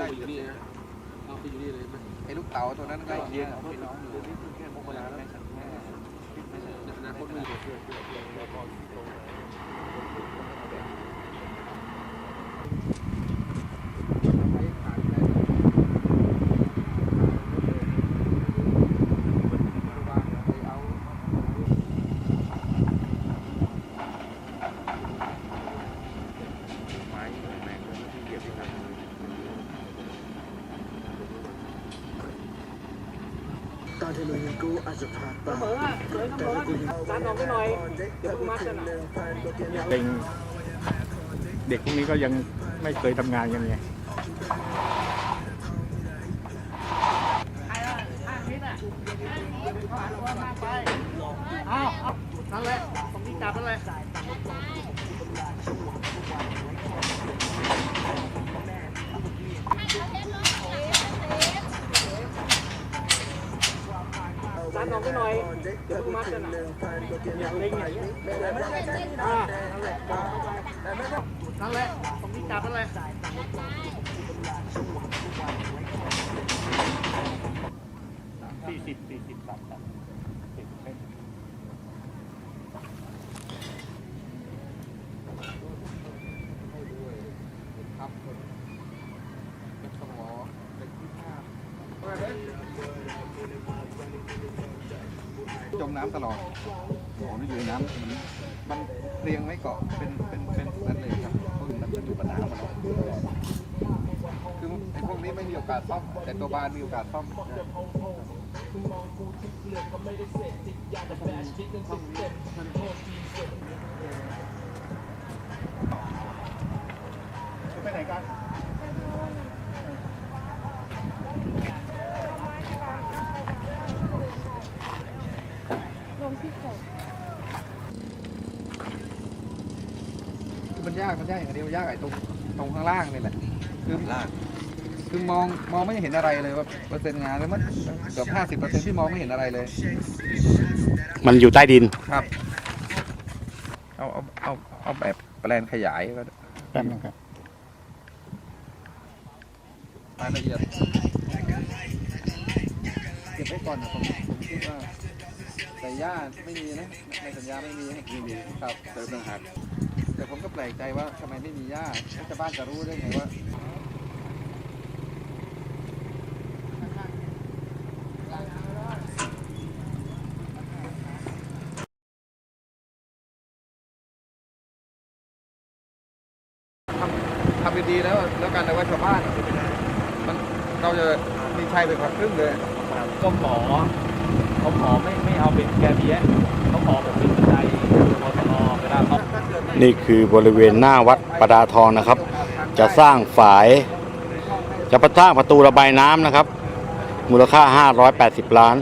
ได้อยู่นี่นะเอาไปอยู่นี่เลยไหมไอ้ลูกเต๋าตัวนั้นก็เย็นอนาคตไม่รู้ไม้แรงเลยที่เหยียบที่ทำ ตอนที่มึงกูอาจจะพลาดไปเสมออะเสมอเสมอดันออกไปหน่อย เดี๋ยวมึงมัดกันอะเป็นเด็กพวกนี้ก็ยังไม่เคยทำงานกันไงเอาเอานั่นแหละตรงนี้จับนั่นแหละ ดันออกไปหน่อยเดี๋ยวมึงมัดกันอะอย่างเล็งอย่างนี้อ่านั่นแหละนั่นแหละตรงนี้จับนั่นแหละสี่สิบสี่สิบสามสามสี่สิบเส้นครับ จมน้ำตลอดโอ้นี่อยู่ในน้ำมันมันเรียงไม่เกาะเป็นเป็นเป็นนั่นเลยครับพวกมันอยู่บนน้ำอะเนาะคือไอ้พวกนี้ไม่มีโอกาสซ่อมแต่ตัวบานมีโอกาสซ่อมไปไหนกัน คือมันยากมันยากอย่างเดียวยากไอ้ตรงตรงข้างล่างนี่แหละคือคือมองมองไม่เห็นอะไรเลยว่าเปอร์เซ็นต์งานแล้วมันเกือบห้าสิบเปอร์เซ็นต์ที่มองไม่เห็นอะไรเลยมันอยู่ใต้ดินครับ เอาเอาเอาเอาแบบแปลนขยายก็ได้แป๊บนึงครับรายละเอียดเก็บไว้ก่อนนะผมผมคิดว่า แต่ย่าไม่มีนะในสัญญาไม่มีไม่มีครับเติมต่างหากแต่ผมก็แปลกใจว่าทำไมไม่มีย่าแล้วชาวบ้านจะรู้ได้ไงว่าทำทำดีๆแล้วแล้วกันแต่ว่าชาวบ้านมันเราจะมีชัยไปกว่าครึ่งเลยก็หมอ เขาขอไม่ไม่เอาเป็นแกเบี้ยเขาขอผมเป็นบันไดพอตอเวลาเขานี่คือบริเวณหน้าวัดประดาทองนะครับ จะสร้างฝาย จะสร้างประตูระบายน้ำนะครับ มูลค่า 580 ล้าน